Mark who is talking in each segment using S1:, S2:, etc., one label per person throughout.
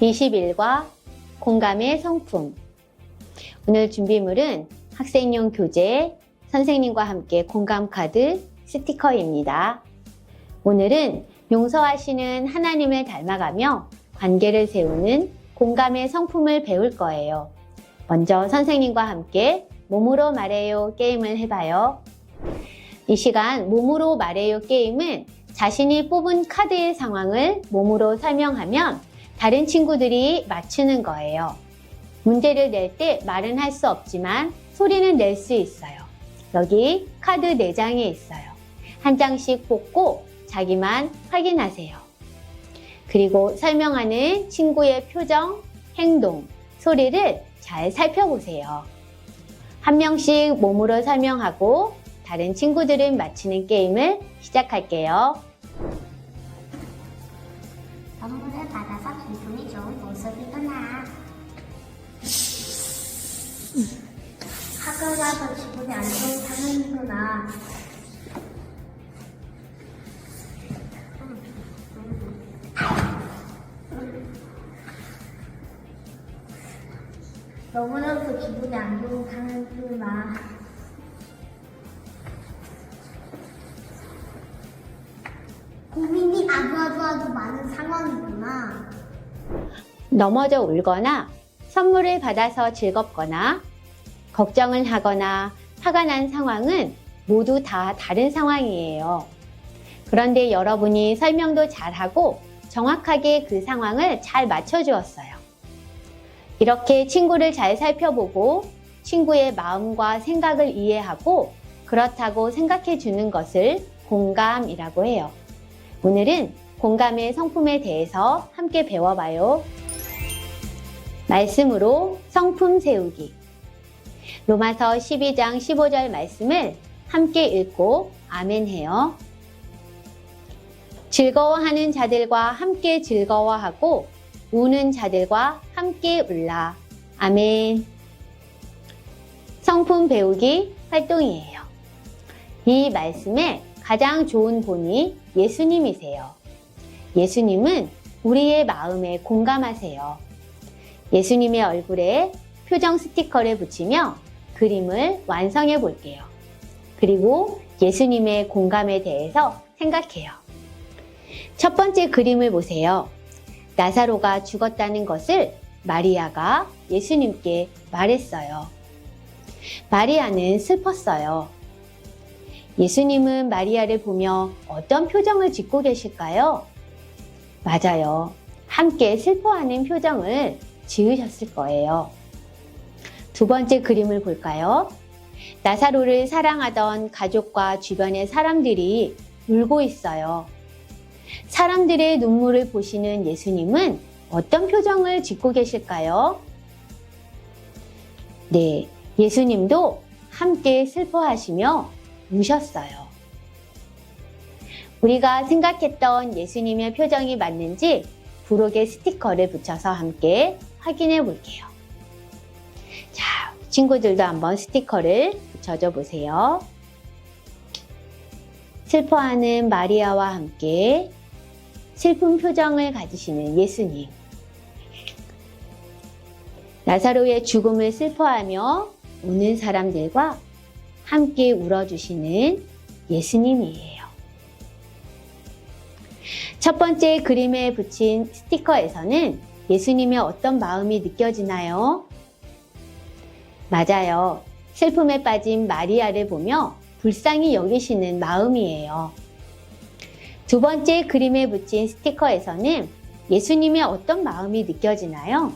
S1: 21과 공감의 성품. 오늘 준비물은 학생용 교재, 선생님과 함께 공감 카드, 스티커입니다. 오늘은 용서하시는 하나님을 닮아가며 관계를 세우는 공감의 성품을 배울 거예요. 먼저 선생님과 함께 몸으로 말해요 게임을 해봐요. 이 시간 몸으로 말해요 게임은 자신이 뽑은 카드의 상황을 몸으로 설명하면 다른 친구들이 맞추는 거예요. 문제를 낼 때 말은 할 수 없지만 소리는 낼 수 있어요. 여기 카드 4장이 있어요. 한 장씩 뽑고 자기만 확인하세요. 그리고 설명하는 친구의 표정, 행동, 소리를 잘 살펴보세요. 한 명씩 몸으로 설명하고 다른 친구들은 맞히는 게임을 시작할게요.
S2: 학교 가서 기분이 안 좋은 상황이구나. 너무나도 기분이 안 좋은 상황이구나. 고민이 아주 아주 아주 많은 상황이구나.
S1: 넘어져 울거나 선물을 받아서 즐겁거나 걱정을 하거나 화가 난 상황은 모두 다 다른 상황이에요. 그런데 여러분이 설명도 잘하고 정확하게 그 상황을 잘 맞춰주었어요. 이렇게 친구를 잘 살펴보고 친구의 마음과 생각을 이해하고 그렇다고 생각해 주는 것을 공감이라고 해요. 오늘은 공감의 성품에 대해서 함께 배워봐요. 말씀으로 성품 세우기. 로마서 12장 15절 말씀을 함께 읽고 아멘 해요. 즐거워하는 자들과 함께 즐거워하고 우는 자들과 함께 울라. 아멘. 성품 배우기 활동이에요. 이 말씀에 가장 좋은 본이 예수님이세요. 예수님은 우리의 마음에 공감하세요. 예수님의 얼굴에 표정 스티커를 붙이며 그림을 완성해 볼게요. 그리고 예수님의 공감에 대해서 생각해요. 첫 번째 그림을 보세요. 나사로가 죽었다는 것을 마리아가 예수님께 말했어요. 마리아는 슬펐어요. 예수님은 마리아를 보며 어떤 표정을 짓고 계실까요? 맞아요. 함께 슬퍼하는 표정을 지으셨을 거예요. 두 번째 그림을 볼까요? 나사로를 사랑하던 가족과 주변의 사람들이 울고 있어요. 사람들의 눈물을 보시는 예수님은 어떤 표정을 짓고 계실까요? 네, 예수님도 함께 슬퍼하시며 우셨어요. 우리가 생각했던 예수님의 표정이 맞는지 부록에 스티커를 붙여서 함께 확인해 볼게요. 자, 친구들도 한번 스티커를 붙여줘 보세요. 슬퍼하는 마리아와 함께 슬픈 표정을 가지시는 예수님. 나사로의 죽음을 슬퍼하며 우는 사람들과 함께 울어주시는 예수님이에요. 첫 번째 그림에 붙인 스티커에서는 예수님의 어떤 마음이 느껴지나요? 맞아요. 슬픔에 빠진 마리아를 보며 불쌍히 여기시는 마음이에요. 두 번째 그림에 붙인 스티커에서는 예수님의 어떤 마음이 느껴지나요?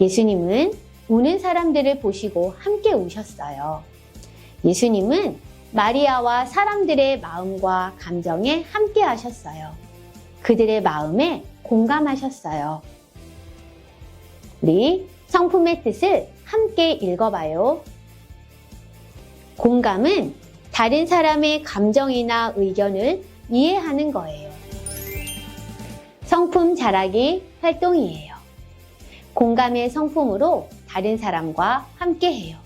S1: 예수님은 우는 사람들을 보시고 함께 우셨어요. 예수님은 마리아와 사람들의 마음과 감정에 함께 하셨어요. 그들의 마음에 공감하셨어요. 우리 성품의 뜻을 함께 읽어봐요. 공감은 다른 사람의 감정이나 의견을 이해하는 거예요. 성품 자라기 활동이에요. 공감의 성품으로 다른 사람과 함께 해요.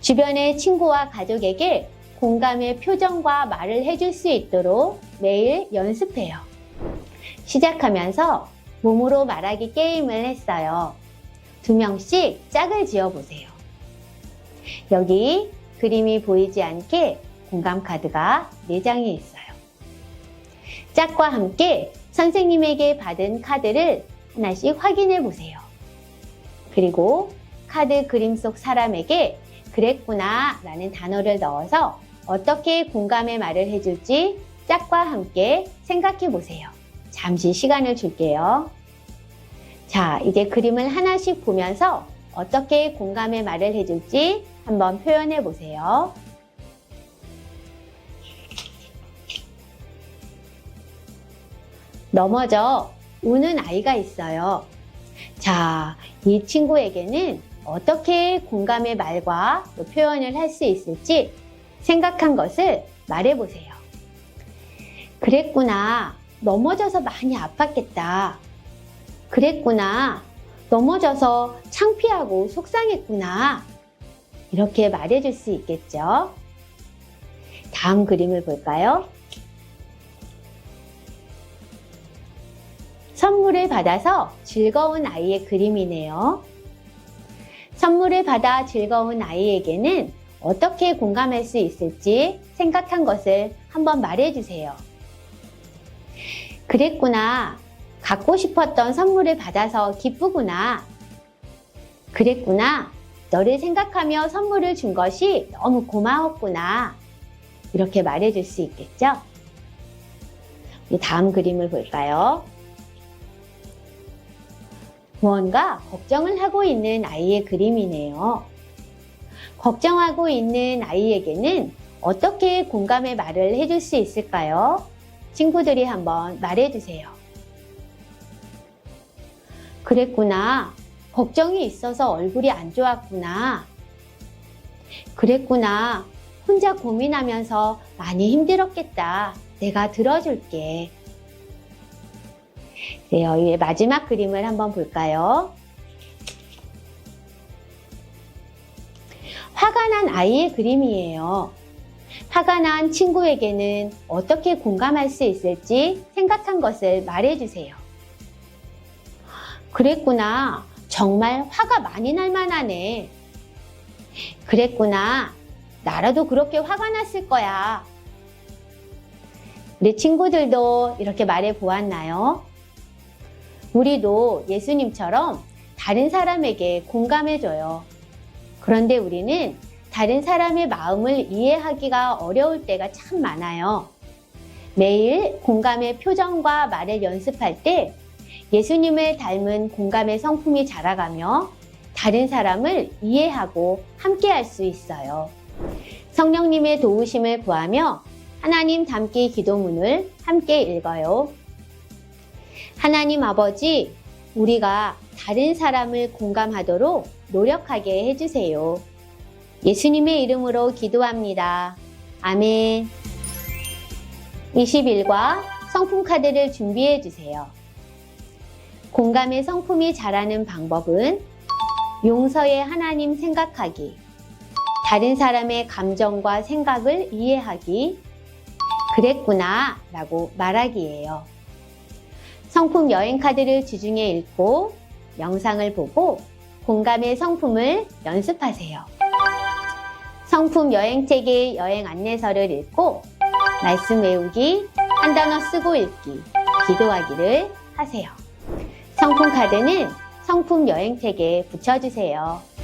S1: 주변의 친구와 가족에게 공감의 표정과 말을 해줄 수 있도록 매일 연습해요. 시작하면서 몸으로 말하기 게임을 했어요. 두 명씩 짝을 지어 보세요. 여기 그림이 보이지 않게 공감 카드가 4장이 있어요. 짝과 함께 선생님에게 받은 카드를 하나씩 확인해 보세요. 그리고 카드 그림 속 사람에게 그랬구나 라는 단어를 넣어서 어떻게 공감의 말을 해줄지 짝과 함께 생각해 보세요. 잠시 시간을 줄게요. 자, 이제 그림을 하나씩 보면서 어떻게 공감의 말을 해줄지 한번 표현해 보세요. 넘어져 우는 아이가 있어요. 자, 이 친구에게는 어떻게 공감의 말과 또 표현을 할 수 있을지 생각한 것을 말해 보세요. 그랬구나. 넘어져서 많이 아팠겠다. 그랬구나. 넘어져서 창피하고 속상했구나. 이렇게 말해 줄 수 있겠죠? 다음 그림을 볼까요? 선물을 받아서 즐거운 아이의 그림이네요. 선물을 받아 즐거운 아이에게는 어떻게 공감할 수 있을지 생각한 것을 한번 말해 주세요. 그랬구나. 갖고 싶었던 선물을 받아서 기쁘구나. 그랬구나. 너를 생각하며 선물을 준 것이 너무 고마웠구나. 이렇게 말해 줄 수 있겠죠? 다음 그림을 볼까요? 무언가 걱정을 하고 있는 아이의 그림이네요. 걱정하고 있는 아이에게는 어떻게 공감의 말을 해줄 수 있을까요? 친구들이 한번 말해주세요. 그랬구나. 걱정이 있어서 얼굴이 안 좋았구나. 그랬구나. 혼자 고민하면서 많이 힘들었겠다. 내가 들어줄게. 네, 이 마지막 그림을 한번 볼까요? 화가 난 아이의 그림이에요. 화가 난 친구에게는 어떻게 공감할 수 있을지 생각한 것을 말해주세요. 그랬구나. 정말 화가 많이 날 만하네. 그랬구나. 나라도 그렇게 화가 났을 거야. 우리 친구들도 이렇게 말해 보았나요? 우리도 예수님처럼 다른 사람에게 공감해줘요. 그런데 우리는 다른 사람의 마음을 이해하기가 어려울 때가 참 많아요. 매일 공감의 표정과 말을 연습할 때 예수님을 닮은 공감의 성품이 자라가며 다른 사람을 이해하고 함께 할 수 있어요. 성령님의 도우심을 구하며 하나님 닮기 기도문을 함께 읽어요. 하나님 아버지, 우리가 다른 사람을 공감하도록 노력하게 해주세요. 예수님의 이름으로 기도합니다. 아멘. 21과 성품 카드를 준비해 주세요. 공감의 성품이 자라는 방법은 용서의 하나님 생각하기, 다른 사람의 감정과 생각을 이해하기, 그랬구나 라고 말하기예요. 성품 여행 카드를 주중에 읽고 영상을 보고 공감의 성품을 연습하세요. 성품 여행책의 여행 안내서를 읽고 말씀 외우기, 한 단어 쓰고 읽기, 기도하기를 하세요. 성품 카드는 성품 여행책에 붙여주세요.